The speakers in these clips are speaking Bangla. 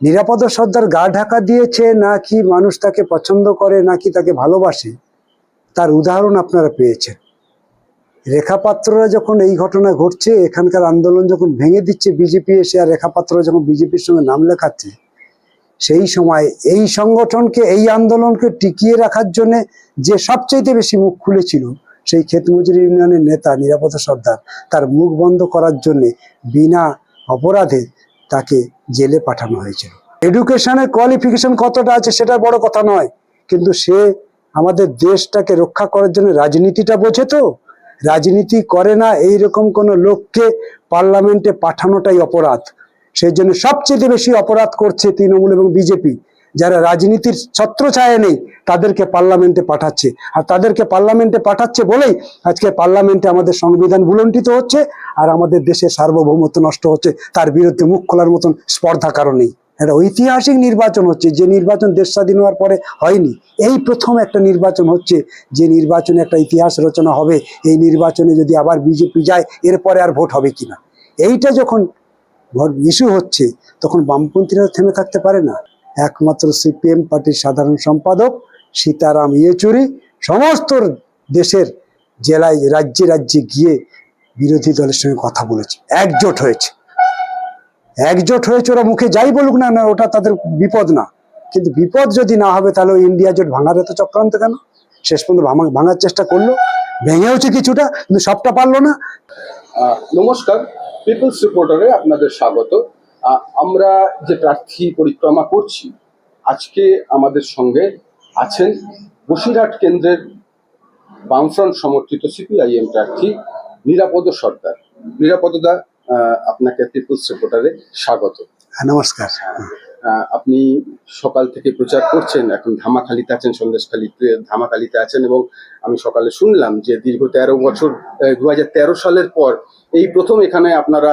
নিরাপদ সর্দার গা ঢাকা দিয়েছে নাকি মানুষ তাকে পছন্দ করে, নাকি তাকে ভালোবাসে, তার উদাহরণ আপনারা পেয়েছেন। রেখাপাত্ররা যখন এই ঘটনা ঘটছে, এখানকার আন্দোলন যখন ভেঙে দিচ্ছে বিজেপি এসে, আর রেখাপাত্ররা যখন বিজেপির সঙ্গে নাম লেখাচ্ছে, সেই সময় এই সংগঠনকে, এই আন্দোলনকে টিকিয়ে রাখার জন্য যে সবচাইতে বেশি মুখ খুলেছিল, সেই ক্ষেত মজুরি ইউনিয়নের নেতা নিরাপদ সর্দার তার মুখ বন্ধ করার জন্যে বিনা অপরাধে তাকে জেলে পাঠানো হয়েছিল। এডুকেশনের কোয়ালিফিকেশন কতটা আছে সেটা বড় কথা নয়, কিন্তু সে আমাদের দেশটাকে রক্ষা করার জন্য রাজনীতিটা বোঝে তো। রাজনীতি করে না এই রকম কোনো লোককে পার্লামেন্টে পাঠানোটাই অপরাধ। সেই জন্য সবচেয়ে বেশি অপরাধ করছে তৃণমূল এবং বিজেপি। যারা রাজনীতির ছত্রছায়া নেই, তাদেরকে পার্লামেন্টে পাঠাচ্ছে। আর তাদেরকে পার্লামেন্টে পাঠাচ্ছে বলেই আজকে পার্লামেন্টে আমাদের সংবিধান ভুলণ্ঠিত হচ্ছে আর আমাদের দেশের সার্বভৌমত্ব নষ্ট হচ্ছে। তার বিরুদ্ধে মুখ খোলার মতন স্পর্ধা কারণেই একটা ঐতিহাসিক নির্বাচন হচ্ছে, যে নির্বাচন দেশ স্বাধীন হওয়ার পরে হয়নি। এই প্রথম একটা নির্বাচন হচ্ছে, যে নির্বাচনে একটা ইতিহাস রচনা হবে। এই নির্বাচনে যদি আবার বিজেপি যায়, এরপরে আর ভোট হবে কিনা? এইটা যখন ইস্যু হচ্ছে, তখন বামপন্থীরা থেমে থাকতে পারে না। একমাত্র সিপিএম পার্টির সাধারণ সম্পাদক সীতারাম ইয়েচুরি সমস্ত দেশের জেলায়, রাজ্যে রাজ্যে গিয়ে বিরোধী দলের সঙ্গে কথা বলেছে। একজোট হয়েছে। একজোট হয়েছে, ওরা মুখে যাই বলুক না না, ওটা তাদের বিপদ না। কিন্তু বিপদ যদি না হবে, তাহলে ওই ইন্ডিয়া জোট ভাঙার এত চক্রান্ত কেন? শেষ পর্যন্ত ভাঙা- ভাঙার চেষ্টা করল, ভেঙেওছে কিছুটা, কিন্তু সবটা পারল না। নমস্কার, পিপলস রিপোর্টারে আপনাদের স্বাগত। আমরা যে প্রার্থী পরিক্রমা করছি আজকে আমাদের সঙ্গে আছেন বসিরহাট কেন্দ্রের বামফ্রন্ট সমর্থিত সিপিআইএম প্রার্থী নিরাপদ সর্দার। নিরাপদদা আপনাকে পিপলস রিপোর্টারে স্বাগত। হ্যাঁ, নমস্কার। আহ, আপনি সকাল থেকে প্রচার করছেন এখন ধামাখালিতে আছেন সন্দেশখালিতে ধামাখালিতে আছেন এবং আমি সকালে শুনলাম যে দীর্ঘ তেরো বছর দু তেরো সালের পর এই প্রথম এখানে আপনারা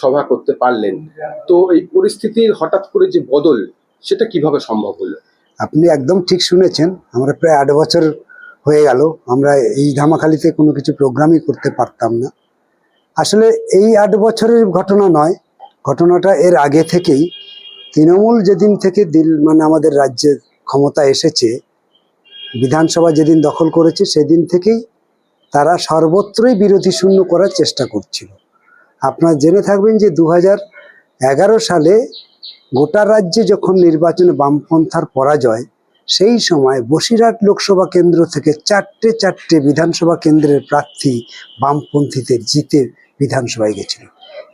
সভা করতে পারলেন। তো এই পরিস্থিতির হঠাৎ করে যে বদল, সেটা কীভাবে সম্ভব হলো? আপনি একদম ঠিক শুনেছেন। আমরা প্রায় আট বছর হয়ে গেল। আমরা এই ধামাখালিতে কোনো কিছু প্রোগ্রামই করতে পারতাম না। আসলে এই আট বছরের ঘটনা নয়। ঘটনাটা এর আগে থেকেই তৃণমূল যেদিন থেকে দিল মানে আমাদের রাজ্যে ক্ষমতা এসেছে, বিধানসভা যেদিন দখল করেছে, সেদিন থেকেই তারা সর্বত্রই বিরোধী শূন্য করার চেষ্টা করছিল। আপনারা জেনে থাকবেন যে দু সালে গোটা রাজ্যে যখন নির্বাচনে বামপন্থার পরাজয়, সেই সময় বসিরহাট লোকসভা কেন্দ্র থেকে চারটে চারটে বিধানসভা কেন্দ্রের প্রার্থী বামপন্থীদের জিতে বিধানসভায় গেছিল।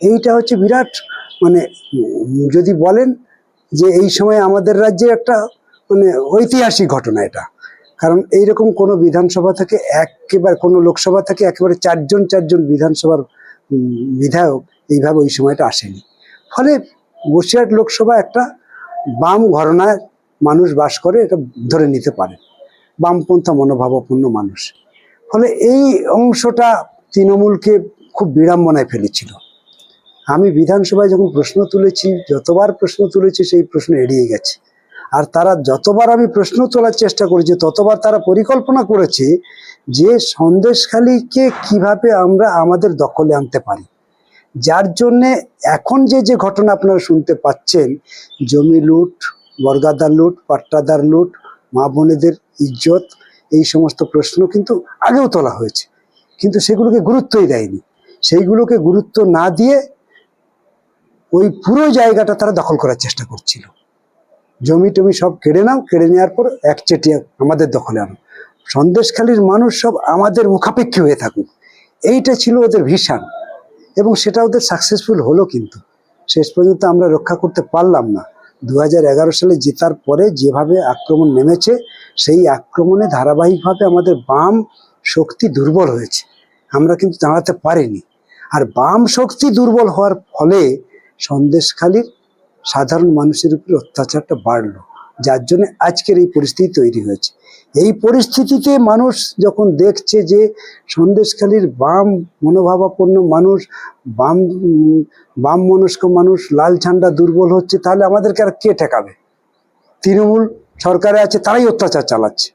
এইটা হচ্ছে বিরাট মানে যদি বলেন যে এই সময় আমাদের রাজ্যে একটা মানে ঐতিহাসিক ঘটনা এটা। কারণ এইরকম কোনো বিধানসভা থেকে একেবারে কোনো লোকসভা থেকে একেবারে চারজন চারজন বিধানসভার বিধায়ক এইভাবে ওই সময়টা আসেনি। ফলে বসিরহাট লোকসভা একটা বাম ঘরনায় মানুষ বাস করে, এটা ধরে নিতে পারে। বামপন্থা মনোভাবাপন্ন মানুষ। ফলে এই অংশটা তৃণমূলকে খুব বিড়ম্বনায় ফেলেছিল। আমি বিধানসভায় যখন প্রশ্ন তুলেছি, যতবার প্রশ্ন তুলেছি, সেই প্রশ্ন এড়িয়ে গেছে। আর তারা যতবার আমি প্রশ্ন তোলার চেষ্টা করেছি, ততবার তারা পরিকল্পনা করেছে যে সন্দেশখালীকে কীভাবে আমরা আমাদের দখলে আনতে পারি। যার জন্যে এখন যে যে ঘটনা আপনারা শুনতে পাচ্ছেন, জমি লুট, বর্গাদার লুট, পাট্টাদার লুট, মা বোনেদের ইজ্জত, এই সমস্ত প্রশ্ন কিন্তু আগেও তোলা হয়েছে। কিন্তু সেগুলোকে গুরুত্বই দেয়নি। সেইগুলোকে গুরুত্ব না দিয়ে ওই পুরো জায়গাটা তারা দখল করার চেষ্টা করছিল। জমি টমি সব কেড়ে নাও, কেড়ে নেওয়ার পর একচেটিয়া আমাদের দখলে আনো। সন্দেশখালীর মানুষ সব আমাদের মুখাপেক্ষী হয়ে থাকুক। এইটা ছিল ওদের ভীষণ এবং সেটা ওদের সাকসেসফুল হলো কিন্তু। শেষ পর্যন্ত আমরা রক্ষা করতে পারলাম না। দু হাজার এগারো সালে জেতার পরে যেভাবে আক্রমণ নেমেছে, সেই আক্রমণে ধারাবাহিকভাবে আমাদের বাম শক্তি দুর্বল হয়েছে। আমরা কিন্তু দাঁড়াতে পারিনি। আর বাম শক্তি দুর্বল হওয়ার ফলে সন্দেশখালীর সাধারণ মানুষের উপর অত্যাচারটা বাড়লো। যার জন্য আজকের এই পরিস্থিতি তৈরি হয়েছে। এই পরিস্থিতিতে মানুষ যখন দেখছে যে সন্দেশখালীর বাম মনোভাবাপন্ন মানুষ, বাম বাম মনস্ক মানুষ, লাল ঝান্ডা দুর্বল হচ্ছে, তাহলে আমাদেরকে আর কে ঠেকাবে? তৃণমূল সরকারে আছে, তারাই অত্যাচার চালাচ্ছে।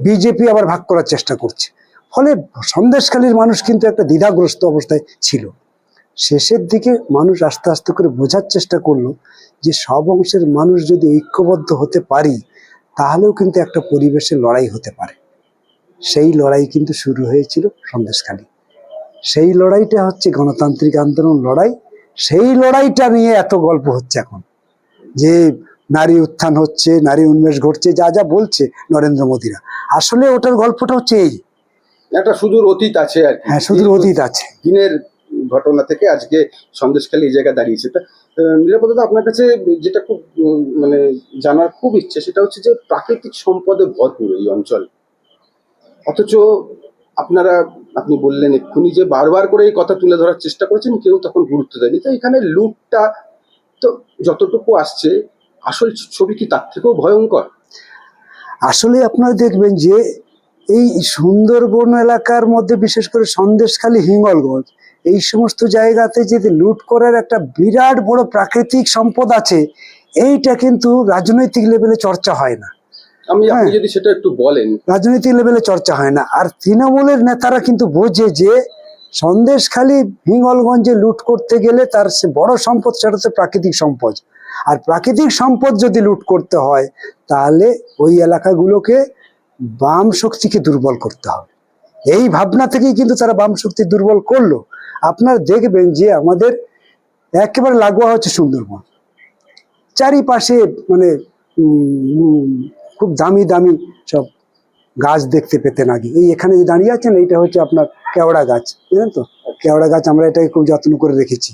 বিজেপি আবার ভাগ করার চেষ্টা করছে। ফলে সন্দেশখালীর মানুষ কিন্তু একটা দ্বিধাগ্রস্ত অবস্থায় ছিল। শেষের দিকে মানুষ আস্তে আস্তে করে বোঝার চেষ্টা করল যে সব অংশের মানুষ যদি ঐক্যবদ্ধ হতে পারি তাহলেও কিন্তু একটা পরিবেশের লড়াই হতে পারে। সেই লড়াই কিন্তু শুরু হয়েছিল সন্দেশখালী। সেই লড়াইটা হচ্ছে গণতান্ত্রিক আন্দোলন লড়াই। সেই লড়াইটা নিয়ে এত গল্প হচ্ছে এখন যে নারী উত্থান হচ্ছে নারী উন্মেষ ঘটছে যা যা বলছে নরেন্দ্র মোদীরা। আসলে ওটার গল্পটা হচ্ছে এই। একটা সুদূর অতীত আছে আর হ্যাঁ সুদূর অতীত আছে। দিনের ঘটনা থেকে আজকে সন্দেশখালী এই জায়গায় দাঁড়িয়েছে। তা নিরাপদতা আপনার কাছে যেটা খুব মানে জানার খুব ইচ্ছে, সেটা হচ্ছে যে প্রাকৃতিক সম্পদে ভরপুর এই অঞ্চল। অথচ আপনারা, আপনি বললেন এক্ষুনি যে বারবার করে এই কথা তুলে ধরার চেষ্টা করেছেন, কেউ তখন গুরুত্ব দেয়নি। তো এখানে লুটটা, তো যতটুকু আসছে, আসল ছবি কি তার থেকেও ভয়ঙ্কর? আসলে আপনারা দেখবেন যে এই সুন্দরবন এলাকার মধ্যে বিশেষ করে সন্দেশখালী হিঙ্গলগঞ্জ এই সমস্ত জায়গাতে যদি লুট করার একটা বিরাট বড় প্রাকৃতিক সম্পদ আছে এইটা কিন্তু রাজনৈতিক লেভেলে চর্চা হয় না। আমি আপনি হ্যাঁ। যদি সেটা একটু বলেন। রাজনৈতিক লেভেলে চর্চা হয় না। আর তৃণমূলের নেতারা কিন্তু বোঝে যে সন্দেশখালী হিঙ্গলগঞ্জে লুট করতে গেলে তার সে বড় সম্পদ সেটা হচ্ছে প্রাকৃতিক সম্পদ। আর প্রাকৃতিক সম্পদ যদি লুট করতে হয় তাহলে ওই এলাকাগুলোকে বাম শক্তিকে দুর্বল করতে হবে। এই ভাবনা থেকেই কিন্তু তারা বাম শক্তি দুর্বল করল। আপনার দেখবেন যে আমাদের একেবারে লাগোয়া হচ্ছে সুন্দরবন। চারিপাশে মানে খুব দামি দামি সব গাছ দেখতে পেতেন আগে। এই এখানে যে দাঁড়িয়ে আছেন, এইটা হচ্ছে আপনার কেওড়া গাছ, বুঝলেন তো? কেওড়া গাছ আমরা এটাকে খুব যত্ন করে রেখেছি।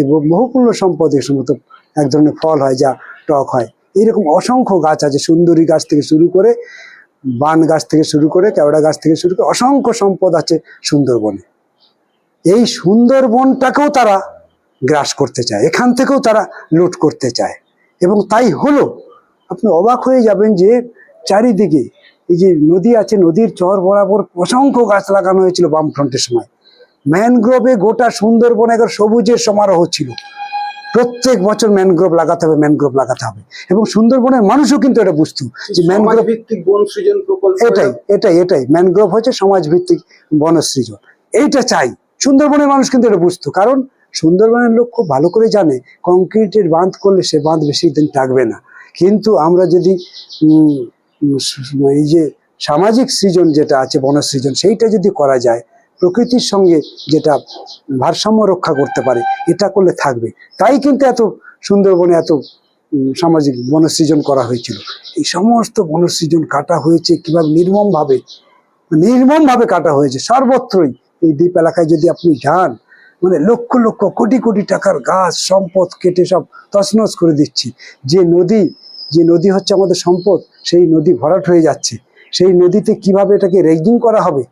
এবং বহুপূর্ণ সম্পদ এর সমস্ত এক ধরনের ফল হয়, যা টক হয়। এইরকম অসংখ্য গাছ আছে, সুন্দরী গাছ থেকে শুরু করে, বান গাছ থেকে শুরু করে, কেওড়া গাছ থেকে শুরু করে, অসংখ্য সম্পদ আছে সুন্দরবনে। এই সুন্দরবনটাকেও তারা গ্রাস করতে চায় এখান থেকেও তারা লুট করতে চায়। এবং তাই হলো আপনি অবাক হয়ে যাবেন যে চারিদিকে এই যে নদী আছে নদীর চর বরাবর অসংখ্য গাছ লাগানো হয়েছিল বামফ্রন্টের সময়। ম্যানগ্রোভে গোটা সুন্দরবন একবার সবুজের সমারোহ ছিল। প্রত্যেক বছর ম্যানগ্রোভ লাগাতে হবে ম্যানগ্রোভ লাগাতে হবে। এবং সুন্দরবনের মানুষও কিন্তু এটা বুঝতো যে ম্যানগ্রোভ ভিত্তিক বন সৃজন প্রকল্প এটাই এটাই এটাই। ম্যানগ্রোভ হচ্ছে সমাজ সমাজভিত্তিক বনসৃজন এইটা চাই। সুন্দরবনের মানুষ কিন্তু এটা বুঝতো। কারণ সুন্দরবনের লোক খুব ভালো করে জানে, কংক্রিটের বাঁধ করলে সে বাঁধ বেশি দিন থাকবে না। কিন্তু আমরা যদি এই যে সামাজিক সৃজন যেটা আছে, বনসৃজন, সেইটা যদি করা যায়, প্রকৃতির সঙ্গে যেটা ভারসাম্য রক্ষা করতে পারে, এটা করলে থাকবে। তাই কিন্তু এত সুন্দরবনে এত সামাজিক বনসৃজন করা হয়েছিল। এই সমস্ত বনসৃজন কাটা হয়েছে, কীভাবে নির্মমভাবে নির্মমভাবে কাটা হয়েছে, সর্বত্রই। এই দ্বীপ এলাকায় যদি আপনি যান মানে লক্ষ লক্ষ কোটি কোটি টাকার গাছ, সম্পদ কেটে সব তছনছ করে দিচ্ছি। যে নদী যে নদী হচ্ছে আমাদের সম্পদ, সেই নদী ভরাট হয়ে যাচ্ছে। সেই নদীতে কীভাবে এটাকে রেগিং করা হবে,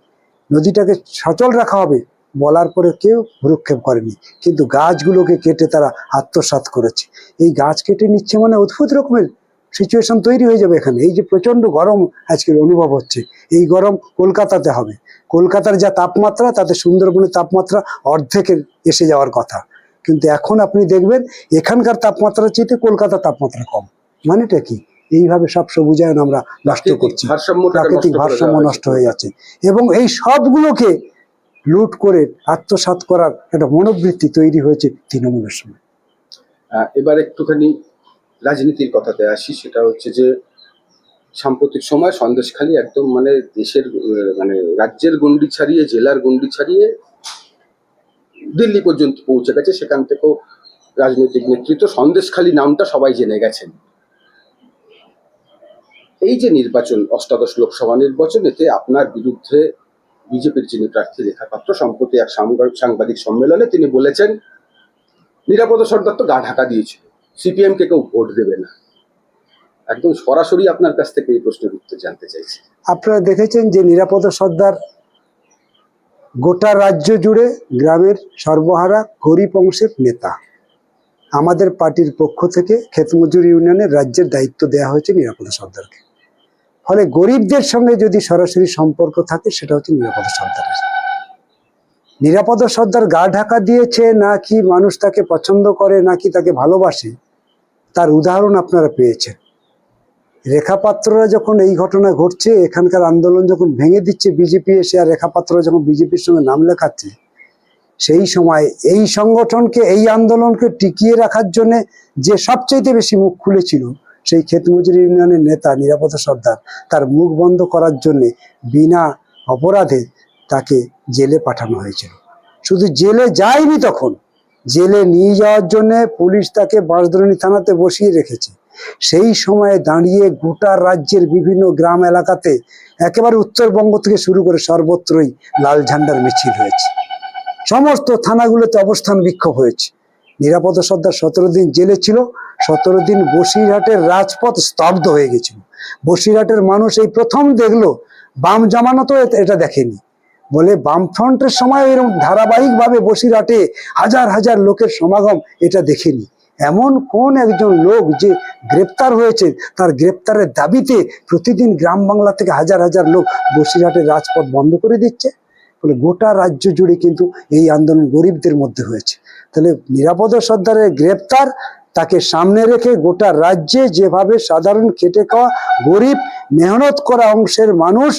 নদীটাকে সচল রাখা হবে, বলার পরে কেউ ভ্রুক্ষেপ করেনি। কিন্তু গাছগুলোকে কেটে তারা আত্মসাৎ করেছে। এই গাছ কেটে নিচ্ছে মানে অদ্ভুত রকমের সিচুয়েশন তৈরি হয়ে যাবে এখানে। এই যে প্রচণ্ড গরম আজকের অনুভব হচ্ছে। এই গরম কলকাতাতে হবে। কলকাতার যা তাপমাত্রা তাতে সুন্দরবনের তাপমাত্রা অর্ধেকের এসে যাওয়ার কথা। কিন্তু এখন আপনি দেখবেন এখানকার তাপমাত্রার চেয়ে কলকাতার তাপমাত্রা কম। মানেটা কি? এইভাবে সব সবুজায়ন আমরা নষ্ট করছি। প্রাকৃতিক ভারসাম্য নষ্ট হয়ে যাচ্ছে। এবং এই সবগুলোকে লুট করে আত্মসাৎ করার একটা মনোবৃত্তি তৈরি হয়েছে তৃণমূলের সময়। এবার একটুখানি রাজনীতির কথাতে আসি, সেটা হচ্ছে যে সাম্প্রতিক সময় সন্দেশখালী একদম মানে দেশের মানে রাজ্যের গন্ডি ছাড়িয়ে, জেলার গন্ডি ছাড়িয়ে দিল্লি পর্যন্ত পৌঁছে গেছে। সেখান থেকেও রাজনৈতিক নেতৃত্ব সন্দেশখালী নামটা সবাই জেনে গেছেন। এই যে নির্বাচন, অষ্টাদশ লোকসভা নির্বাচন এতে আপনার বিরুদ্ধে বিজেপির যিনি প্রার্থী লেখাপাত্র সম্প্রতি এক সাংবাদিক সম্মেলনে তিনি বলেছেন, নিরাপদ সর্দার তো গা ঢাকা দিয়েছিল সিপিএম কে কেউ ভোট দেবে না। একদম সরাসরি আপনার কাছ থেকে এই প্রশ্নের উত্তর জানতে চাইছি। আপনারা দেখেছেন যে নিরাপদ সর্দার গোটা রাজ্য জুড়ে গ্রামের সর্বহারা গরিব অংশের নেতা। আমাদের পার্টির পক্ষ থেকে ক্ষেতমজুর ইউনিয়নের রাজ্যের দায়িত্ব দেওয়া হয়েছে নিরাপদ সর্দারকে। ফলে গরিবদের সঙ্গে যদি সরাসরি সম্পর্ক থাকে, সেটা হচ্ছে নিরাপদ সর্দারের নিরাপদ সর্দার গা ঢাকা দিয়েছে নাকি মানুষ তাকে পছন্দ করে নাকি তাকে ভালোবাসে তার উদাহরণ আপনারা পেয়েছেন। রেখাপাত্ররা যখন এই ঘটনা ঘটছে, এখানকার আন্দোলন যখন ভেঙে দিচ্ছে বিজেপি এসে, আর রেখাপাত্ররা যখন বিজেপির সঙ্গে নাম লেখাচ্ছে, সেই সময় এই সংগঠনকে, এই আন্দোলনকে টিকিয়ে রাখার জন্য যে সবচাইতে বেশি মুখ খুলেছিল, সেই ক্ষেত মজুরি ইউনিয়নের নেতা নিরাপদ সর্দার, তার মুখ বন্ধ করার জন্যে বিনা অপরাধে তাকে জেলে পাঠানো হয়েছিল। শুধু জেলে যায়নি তখন জেলে নিয়ে যাওয়ার জন্য পুলিশ তাকে বাঁশধরণী থানাতে বসিয়ে রেখেছে। সেই সময়ে দাঁড়িয়ে গোটা রাজ্যের বিভিন্ন গ্রাম এলাকাতে একেবারে উত্তরবঙ্গ থেকে শুরু করে সর্বত্রই লাল ঝান্ডার মিছিল হয়েছে। সমস্ত থানাগুলোতে অবস্থান বিক্ষোভ হয়েছে। নিরাপদ সর্দার সতেরো দিন জেলে ছিল, সতেরো দিন বসিরহাটের রাজপথ স্তব্ধ হয়ে গেছিল। বসিরহাটের মানুষ এই প্রথম দেখল, বাম জামানতও এ- এটা দেখেনি। বলে বামফ্রন্টের সময় এরকম ধারাবাহিকভাবে বসিরহাটে হাজার হাজার লোকের সমাগম এটা দেখেনি। এমন কোন একজন লোক যে গ্রেপ্তার হয়েছে, তার গ্রেপ্তারের দাবিতে প্রতিদিন গ্রাম বাংলা থেকে হাজার হাজার লোক বসিরহাটের রাজপথ বন্ধ করে দিচ্ছে। বলে গোটা রাজ্য জুড়ে কিন্তু এই আন্দোলন গরিবদের মধ্যে হয়েছে। তাহলে নিরাপদ সর্দারের গ্রেপ্তার তাকে সামনে রেখে গোটা রাজ্যে যেভাবে সাধারণ খেটে খাওয়া গরিব, মেহনত করা অংশের মানুষ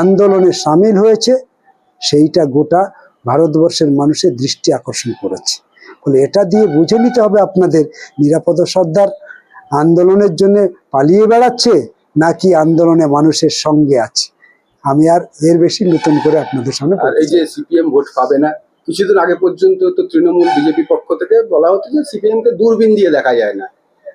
আন্দোলনে সামিল হয়েছে সেইটা গোটা ভারতবর্ষের মানুষের দৃষ্টি আকর্ষণ করেছে। বলে এটা দিয়ে বুঝে নিতে হবে আপনাদের নিরাপদ সর্দার আন্দোলনের জন্য পালিয়ে বেড়াচ্ছে নাকি আন্দোলনে মানুষের সঙ্গে আছে? আমি আর এর বেশি নতুন করে আপনাদের সামনে আর এই যে সিপিএম ভোট পাবে না কিছুদিন আগে পর্যন্ত তো তৃণমূল বিজেপি পক্ষ থেকে বলা হতো যে সিপিএম কে দূরবীন দিয়ে দেখা যায় না।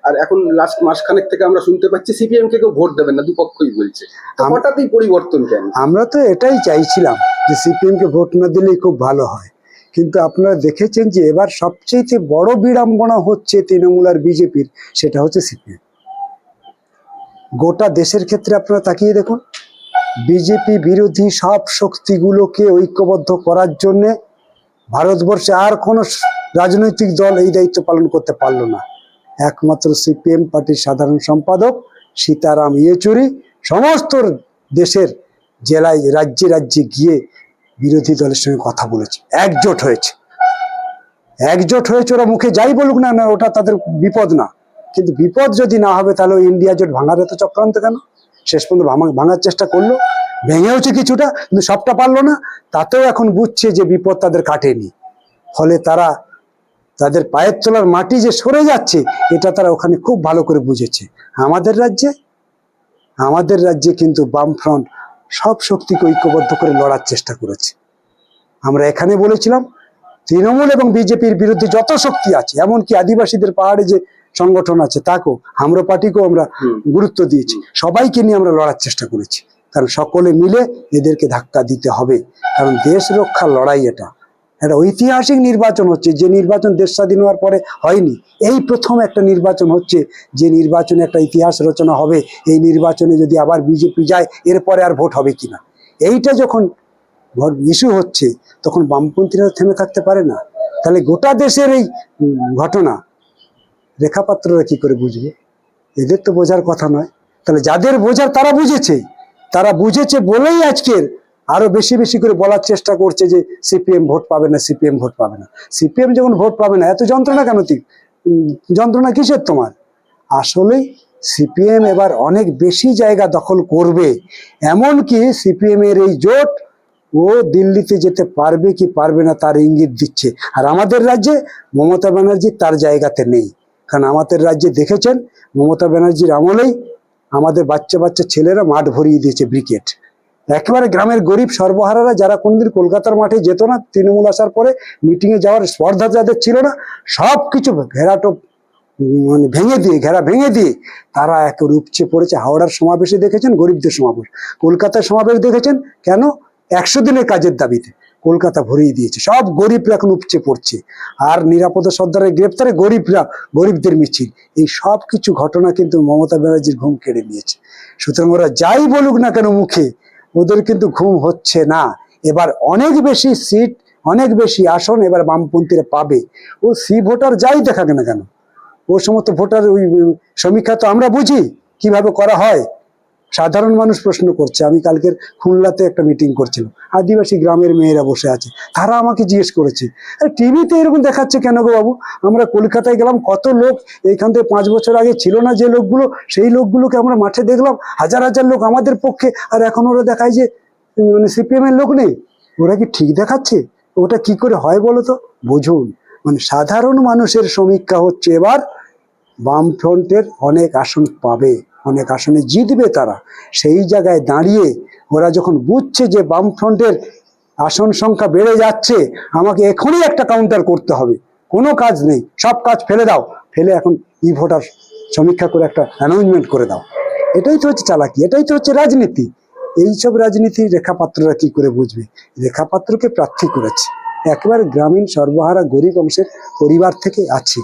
আর এখন লাস্ট মাসখানেক থেকে আমরা শুনতে পাচ্ছি সিপিএম কে কেউ ভোট দেবেন না দুপক্ষই বলছে। হঠাৎই পরিবর্তন কেন? আমরা তো এটাই চাইছিলাম যে সিপিএম কে ভোট না দিলেই খুব ভালো হয়। কিন্তু আপনারা দেখেছেন যে এবার সবচেয়ে বড় বিড়ম্বনা হচ্ছে তৃণমূল আর বিজেপির সেটা হচ্ছে সিপিএম গোটা দেশের ক্ষেত্রে আপনারা তাকিয়ে দেখুন বিজেপি বিরোধী সব শক্তিগুলোকে ঐক্যবদ্ধ করার জন্যে ভারতবর্ষে আর কোনো রাজনৈতিক দল এই দায়িত্ব পালন করতে পারল না। একমাত্র সিপিএম পার্টির সাধারণ সম্পাদক সীতারাম ইয়েচুরি। সমস্ত দেশের জেলায়, রাজ্যে রাজ্যে গিয়ে বিরোধী দলের সঙ্গে কথা বলেছে। একজোট হয়েছে। একজোট হয়েছে, ওরা মুখে যাই বলুক না না, ওটা তাদের বিপদ না। কিন্তু বিপদ যদি না হবে, তাহলে ওই ইন্ডিয়া জোট ভাঙার এত চক্রান্ত কেন? শেষ পর্যন্ত ভাঙা- ভাঙার চেষ্টা করল। ভেঙেওছে কিছুটা, কিন্তু সবটা পারল না। তাতেও এখন বুঝছে যে বিপদ তাদের কাটেনি। ফলে তারা তাদের পায়ের তলার মাটি যে সরে যাচ্ছে এটা তারা ওখানে খুব ভালো করে বুঝেছে। আমাদের রাজ্যে? আমাদের রাজ্যে কিন্তু বামফ্রন্ট সব শক্তিকে ঐক্যবদ্ধ করে লড়ার চেষ্টা করেছে। আমরা এখানে বলেছিলাম তৃণমূল এবং বিজেপির বিরুদ্ধে যত শক্তি আছে এমনকি আদিবাসীদের পাহাড়ে যে সংগঠন আছে তাকেও আমরা পার্টিকেও আমরা গুরুত্ব দিয়েছি। সবাইকে নিয়ে আমরা লড়ার চেষ্টা করেছি। কারণ সকলে মিলে এদেরকে ধাক্কা দিতে হবে। কারণ দেশ রক্ষার লড়াই এটা। একটা ঐতিহাসিক নির্বাচন হচ্ছে, যে নির্বাচন দেশ স্বাধীন হওয়ার পরে হয়নি। এই প্রথম একটা নির্বাচন হচ্ছে, যে নির্বাচনে একটা ইতিহাস রচনা হবে, এই নির্বাচনে যদি আবার বিজেপি যায়, এরপরে আর ভোট হবে কিনা? এইটা যখন ভোট ইস্যু হচ্ছে, তখন বামপন্থীরা থেমে থাকতে পারে না। তাহলে গোটা দেশের এই ঘটনা, রেখাপাত্ররা কি করে বুঝবে? এদের তো বোঝার কথা নয়। তাহলে যাদের বোঝার তারা বুঝেছে। তারা বুঝেছে বলেই আজকের আরও বেশি বেশি করে বলার চেষ্টা করছে যে সিপিএম ভোট পাবে না, সিপিএম ভোট পাবে না। সিপিএম যখন ভোট পাবে না, এত যন্ত্রণা কেন যন্ত্রণা কিসের তোমার? আসলেই সিপিএম এবার অনেক বেশি জায়গা দখল করবে, এমনকি সিপিএম এর এই জোট, ও দিল্লিতে যেতে পারবে কি পারবে না তার ইঙ্গিত দিচ্ছে। আর আমাদের রাজ্যে মমতা ব্যানার্জি তার জায়গাতে নেই। কারণ আমাদের রাজ্যে দেখেছেন, মমতা ব্যানার্জির আমলেই আমাদের বাচ্চা বাচ্চা ছেলেরা মাঠ ভরিয়ে দিয়েছে ব্রিকেট। একেবারে গ্রামের গরিব সর্বহারারা যারা কোনদিন কলকাতার মাঠে যেত না, তৃণমূল আসার পরে মিটিংয়ে যাওয়ার স্পর্ধা যাদের ছিল না সব কিছু ঘেরাটো মানে ভেঙে দিয়ে, ঘেরা ভেঙে দিয়ে তারা একেবারে উপচে পড়েছে। হাওড়ার সমাবেশে দেখেছেন গরিবদের সমাবেশ। কলকাতার সমাবেশ দেখেছেন কেন? একশো দিনের কাজের দাবিতে কলকাতা ভরিয়ে দিয়েছে। সব গরিবরা এখন উপচে পড়ছে। আর নিরাপদ সর্দারের গ্রেপ্তারে গরিবরা, গরিবদের মিছিল। এই সব কিছু ঘটনা কিন্তু মমতা ব্যানার্জির ঘুম কেড়ে নিয়েছে। সুতরাং ওরা যাই বলুক না কেন মুখে ওদের কিন্তু ঘুম হচ্ছে না। এবার অনেক বেশি সিট, অনেক বেশি আসন এবার বামপন্থীরা পাবে। ও সি ভোটার যাই দেখাবে না কেন। ও সমস্ত ভোটার ওই সমীক্ষা তো আমরা বুঝি, কীভাবে করা হয়। সাধারণ মানুষ প্রশ্ন করছে, আমি কালকের খুলনাতে একটা মিটিং করছিলাম, আদিবাসী গ্রামের মেয়েরা বসে আছে, তারা আমাকে জিজ্ঞেস করেছে টিভিতে এরকম দেখাচ্ছে কেন গো বাবু? আমরা কলকাতায় গেলাম, কত লোক এইখান থেকে পাঁচ বছর আগে ছিল না যে লোকগুলো, সেই লোকগুলোকে আমরা মাঠে দেখলাম, হাজার হাজার লোক আমাদের পক্ষে, আর এখন ওরা দেখায় যে মানে সিপিএম এর লোক নেই, ওরা কি ঠিক দেখাচ্ছে? ওটা কি করে হয় বলো তো? বুঝুন মানে সাধারণ মানুষের সমীক্ষা হচ্ছে এবার, বামফ্রন্টের অনেক আসন পাবে। অনেক আসনে জিতবে তারা। সেই জায়গায় দাঁড়িয়ে ওরা যখন বুঝছে যে বামফ্রন্টের আসন সংখ্যা বেড়ে যাচ্ছে, আমাকে এখনই একটা কাউন্টার করতে হবে। কোনো কাজ নেই। সব কাজ ফেলে দাও। ফেলে এখন ই ভোটার সমীক্ষা করে একটা অ্যানাউন্সমেন্ট করে দাও। এটাই তো হচ্ছে চালাকি। এটাই তো হচ্ছে রাজনীতি। এইসব রাজনীতি রেখাপাত্ররা কি করে বুঝবে? রেখাপাত্রকে প্রার্থী করেছে। একেবারে গ্রামীণ সর্বহারা গরিব অংশের পরিবার থেকে আছে।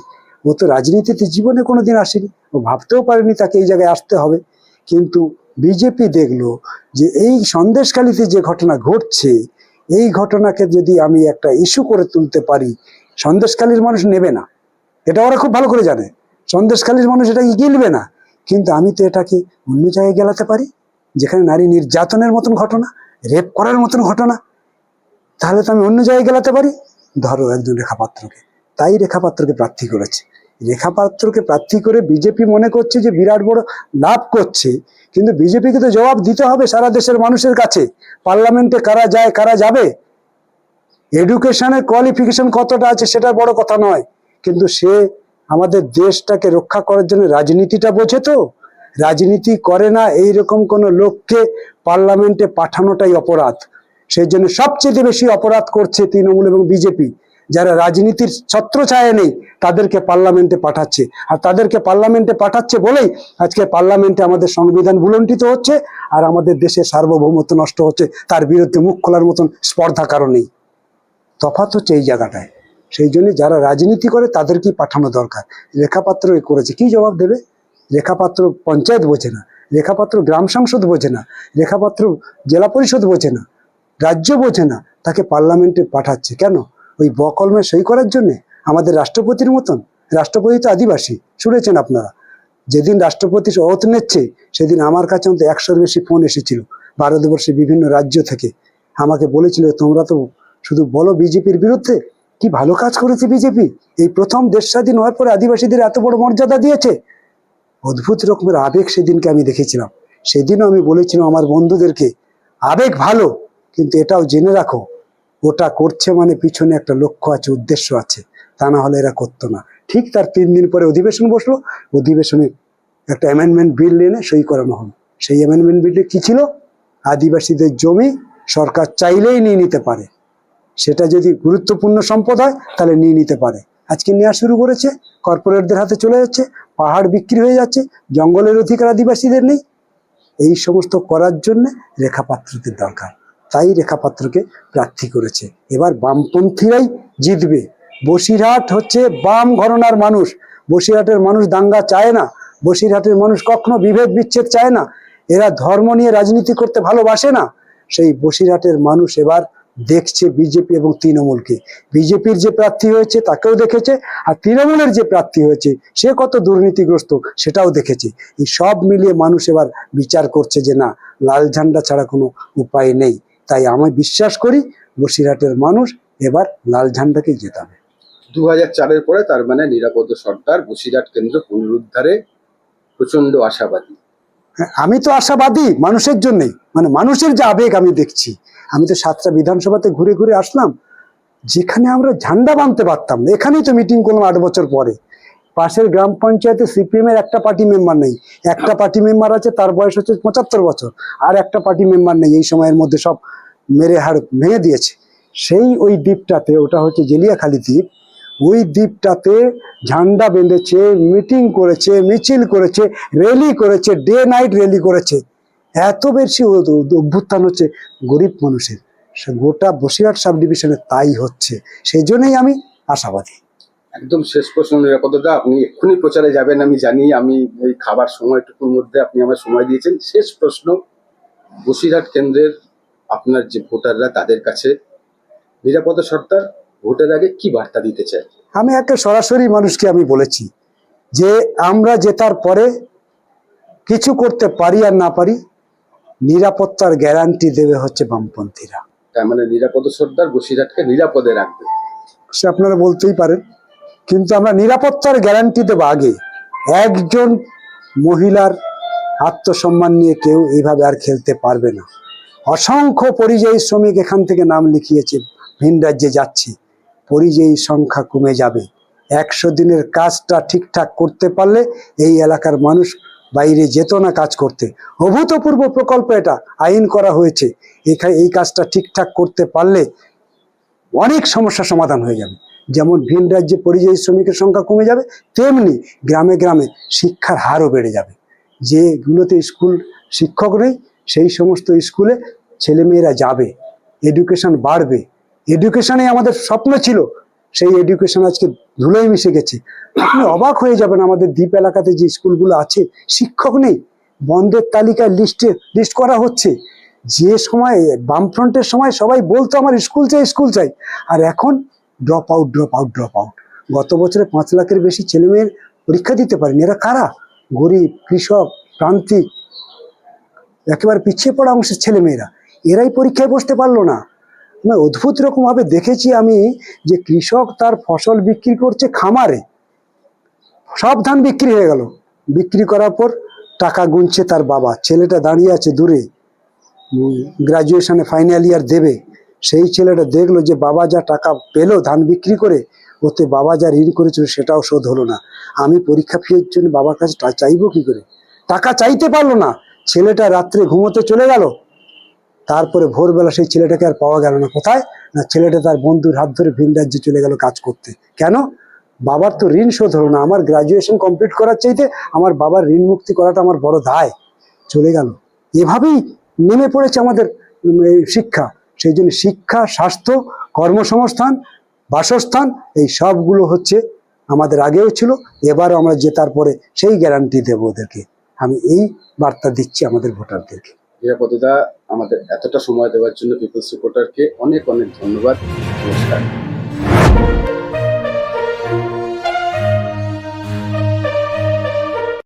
ও তো রাজনীতিতে জীবনে কোনো দিন আসেনি। ও ভাবতেও পারেনি তাকে এই জায়গায় আসতে হবে। কিন্তু বিজেপি দেখল যে এই সন্দেশখালিতে যে ঘটনা ঘটছে, এই ঘটনাকে যদি আমি একটা ইস্যু করে তুলতে পারি, সন্দেশখালির মানুষ নেবে না। এটা ওরা খুব ভালো করে জানে। সন্দেশখালির মানুষ এটাকে গিলবে না। কিন্তু আমি তো এটাকে অন্য জায়গায় গেলাতে পারি, যেখানে নারী নির্যাতনের মতন ঘটনা, রেপ করার মতন ঘটনা। তাহলে তো আমি অন্য জায়গায় গেলাতে পারি। ধরো একজন রেখাপাত্রকে। তাই রেখাপাত্রকে প্রার্থী করেছে। রেখাপাত্রকে প্রার্থী করে বিজেপি মনে করছে যে বিরাট বড় লাভ করছে। কিন্তু বিজেপিকে তো জবাব দিতে হবে সারা দেশের মানুষের কাছে। পার্লামেন্টে কারা যায়, কারা যাবে? এডুকেশনের কোয়ালিফিকেশন কতটা আছে সেটা বড় কথা নয়। কিন্তু সে আমাদের দেশটাকে রক্ষা করার জন্য রাজনীতিটা বোঝে তো। রাজনীতি করে না এই রকম কোনো লোককে পার্লামেন্টে পাঠানোটাই অপরাধ। সেই জন্য সবচেয়ে বেশি অপরাধ করছে তৃণমূল এবং বিজেপি। যারা রাজনীতির ছত্রছায়া নেই, তাদেরকে পার্লামেন্টে পাঠাচ্ছে। আর তাদেরকে পার্লামেন্টে পাঠাচ্ছে বলেই আজকে পার্লামেন্টে আমাদের সংবিধান ভুলণ্ঠিত হচ্ছে আর আমাদের দেশের সার্বভৌমত্ব নষ্ট হচ্ছে। তার বিরুদ্ধে মুখ খোলার মতন স্পর্ধা কারণেই তফাৎ হচ্ছে এই জায়গাটায়। সেই জন্য যারা রাজনীতি করে তাদেরকেই পাঠানো দরকার। রেখাপাত্র করেছে। কি জবাব দেবে? রেখাপাত্র পঞ্চায়েত বোঝে না। রেখাপাত্র গ্রাম সংসদ বোঝে না। রেখাপাত্র জেলা পরিষদ বোঝে না। রাজ্য বোঝে না। তাকে পার্লামেন্টে পাঠাচ্ছে। কেন? ওই বকলমে সই করার জন্যে আমাদের রাষ্ট্রপতির মতন রাষ্ট্রপতি তো আদিবাসী, শুনেছেন আপনারা? যেদিন রাষ্ট্রপতি ওত নিচ্ছে, সেদিন আমার কাছে অন্তত একশোর বেশি ফোন এসেছিল। ভারতবর্ষের বিভিন্ন রাজ্য থেকে। আমাকে বলেছিল, তোমরা তো শুধু বলো বিজেপির বিরুদ্ধে? কি ভালো কাজ করেছে বিজেপি? এই প্রথম দেশ স্বাধীন হওয়ার পরে আদিবাসীদের এত বড় মর্যাদা দিয়েছে? অদ্ভুত রকমের আবেগ সেদিনকে আমি দেখেছিলাম। সেদিনও আমি বলেছিলাম আমার বন্ধুদেরকে, আবেগ ভালো, কিন্তু এটাও জেনে রাখো ওটা করছে মানে পিছনে একটা লক্ষ্য আছে, উদ্দেশ্য আছে, তা না হলে এরা করতো না। ঠিক তার তিন দিন পরে অধিবেশন বসল, অধিবেশনে একটা অ্যামেন্ডমেন্ট বিল এনে সই করানো হলো। সেই অ্যামেন্ডমেন্ট বিলে কি ছিল? আদিবাসীদের জমি সরকার চাইলেই নিয়ে নিতে পারে। সেটা যদি গুরুত্বপূর্ণ সম্পদ হয়, তাহলে নিয়ে নিতে পারে। আজকে নেওয়া শুরু করেছে কর্পোরেটদের হাতে চলে যাচ্ছে, পাহাড় বিক্রি হয়ে যাচ্ছে, জঙ্গলের অধিকার আদিবাসীদের নেই। এই সমস্ত করার জন্য রেখাপাত্রদের দরকার। তাই রেখাপাত্রকে প্রার্থী করেছে। এবার বামপন্থীরাই জিতবে। বসিরহাট হচ্ছে বাম ঘরনার মানুষ। বসিরহাটের মানুষ দাঙ্গা চায় না। বসিরহাটের মানুষ কখনো বিভেদ বিচ্ছেদ চায় না। এরা ধর্ম নিয়ে রাজনীতি করতে ভালোবাসে না। সেই বসিরহাটের মানুষ এবার দেখছে বিজেপি এবং তৃণমূলকে। বিজেপির যে প্রার্থী হয়েছে তাকেও দেখেছে আর তৃণমূলের যে প্রার্থী হয়েছে সে কত দুর্নীতিগ্রস্ত সেটাও দেখেছে। এই সব মিলিয়ে মানুষ এবার বিচার করছে যে না, লাল ঝান্ডা ছাড়া কোনো উপায় নেই। তাই আমি বিশ্বাস করি বসিরহাটের মানুষ এবার লাল ঝান্ডাকে জেতাবে। দু হাজার চারের পরে তার মানে নিরাপদ সরকার বসিরহাট কেন্দ্র পুনরুদ্ধারে প্রচণ্ড আশাবাদী। হ্যাঁ, আমি তো আশাবাদী মানুষের জন্যই মানে মানুষের যে আবেগ আমি দেখছি। আমি তো সাতটা বিধানসভাতে ঘুরে ঘুরে আসলাম যেখানে আমরা ঝান্ডা বাঁধতে পারতাম না। এখানেই তো মিটিং করলাম আট বছর পরে। পাশের গ্রাম পঞ্চায়েতে সিপিএম এর একটা পার্টি মেম্বার নেই। একটা পার্টি মেম্বার আছে, তার বয়স হচ্ছে পঁচাত্তর বছর। আর একটা পার্টি মেম্বার নেই, এই সময়ের মধ্যে সব মেরে হাড় ভেঙে দিয়েছে। সেই ওই দ্বীপটাতে, ওটা হচ্ছে জেলিয়াখালী দ্বীপ, ওই দ্বীপটাতে ঝান্ডা বেঁধেছে মিটিং করেছে, মিছিল করেছে র্যালি করেছে ডে নাইট র্যালি করেছে। এত বেশি অভ্যুত্থান হচ্ছে গরিব মানুষের। গোটা বসিরহাট সাব ডিভিশনে তাই হচ্ছে। সেই জন্যই আমি আশাবাদী। একদম শেষ প্রশ্ন নিরাপদতা। আপনি এক্ষুনি প্রচারে যাবেন আমি জানি আমি এই খাবার সময়টুকুর মধ্যে আপনি আমার সময় দিয়েছেন। শেষ প্রশ্ন বসিরহাট কেন্দ্রের আপনার যে ভোটাররা তাদের কাছে নিরাপদ সরকার ভোটের আগে কি বার্তা দিতে চায়? আমি একটা সরাসরি মানুষকে আমি বলেছি যে আমরা জেতার পরে কিছু করতে পারি আর না পারি নিরাপত্তার গ্যারান্টি দেবে হচ্ছে বামপন্থীরা। তার মানে নিরাপদ সর্দার বসিরহাটকে নিরাপদে রাখবে। সে আপনারা বলতেই পারেন। কিন্তু আমরা নিরাপত্তার গ্যারান্টি দেবো আগে। একজন মহিলার আত্মসম্মান নিয়ে কেউ এইভাবে আর খেলতে পারবে না। অসংখ্য পরিযায়ী শ্রমিক এখান থেকে নাম লিখিয়েছে, ভিন রাজ্যে যাচ্ছে। পরিযায়ী সংখ্যা কমে যাবে। একশো দিনের কাজটা ঠিকঠাক করতে পারলে এই এলাকার মানুষ বাইরে যেত না কাজ করতে। অভূতপূর্ব প্রকল্প এটা, আইন করা হয়েছে। এখানে এই কাজটা ঠিকঠাক করতে পারলে অনেক সমস্যার সমাধান হয়ে যাবে। যেমন ভিন রাজ্যে পরিযায়ী শ্রমিকের সংখ্যা কমে যাবে, তেমনি গ্রামে গ্রামে শিক্ষার হারও বেড়ে যাবে। যেগুলোতে স্কুল শিক্ষক নেই, সেই সমস্ত স্কুলে ছেলেমেয়েরা যাবে এডুকেশন বাড়বে। এডুকেশনে আমাদের স্বপ্ন ছিল, সেই এডুকেশন আজকে ধুলোয় মিশে গেছে। আপনি অবাক হয়ে যাবেন, আমাদের দ্বীপ এলাকাতে যে স্কুলগুলো আছে, শিক্ষক নেই। বন্ধের তালিকায় লিস্টে লিস্ট করা হচ্ছে। যে সময় বামফ্রন্টের সময় সবাই বলতো, আমার স্কুল চাই স্কুল চাই। আর এখন drop out drop out drop out গত বছরে পাঁচ লাখের বেশি ছেলেমেয়ের পরীক্ষা দিতে পারেনি। এরা কারা? গরিব, কৃষক, প্রান্তিক, একেবারে পিছিয়ে পড়া অংশের ছেলেমেয়েরা। এরাই পরীক্ষায় বসতে পারল না। মানে অদ্ভুত রকমভাবে দেখেছি আমি যে কৃষক তার ফসল বিক্রি করছে খামারে। সব ধান বিক্রি হয়ে গেল। বিক্রি করার পর টাকা গুনছে তার বাবা। ছেলেটা দাঁড়িয়ে আছে দূরে। গ্রাজুয়েশনে ফাইনাল ইয়ার দেবে। সেই ছেলেটা দেখল যে বাবা যা টাকা পেল ধান বিক্রি করে, ওতে বাবা যা ঋণ করেছিল সেটাও শোধ হলো না। আমি পরীক্ষা ফিয়ের জন্য বাবার কাছে চাইব কি করে? টাকা চাইতে পারল না। ছেলেটা রাত্রে ঘুমোতে চলে গেল। তারপরে ভোরবেলা সেই ছেলেটাকে আর পাওয়া গেল না। কোথায়? না, ছেলেটা তার বন্ধুর হাত ধরে ভিন রাজ্যে চলে গেল কাজ করতে। কেন? বাবার তো ঋণ শোধ হলো না। আমার গ্রাজুয়েশন কমপ্লিট করার চাইতে আমার বাবার ঋণ মুক্তি করাটা আমার বড় দায়। চলে গেল। এভাবেই নেমে পড়েছে আমাদের শিক্ষা। সেই জন্য শিক্ষা, স্বাস্থ্য, কর্মসংস্থান, বাসস্থান, এই সবগুলো হচ্ছে আমাদের আগেও ছিল, এবারও আমরা জেতার পরে সেই গ্যারান্টি দেবো ওদেরকে। আমি এই বার্তা দিচ্ছি আমাদের ভোটারদেরকে। নিরাপদা আমাদের এতটা সময় দেওয়ার জন্য পিপলস রিপোর্টারকে অনেক অনেক ধন্যবাদ। নমস্কার।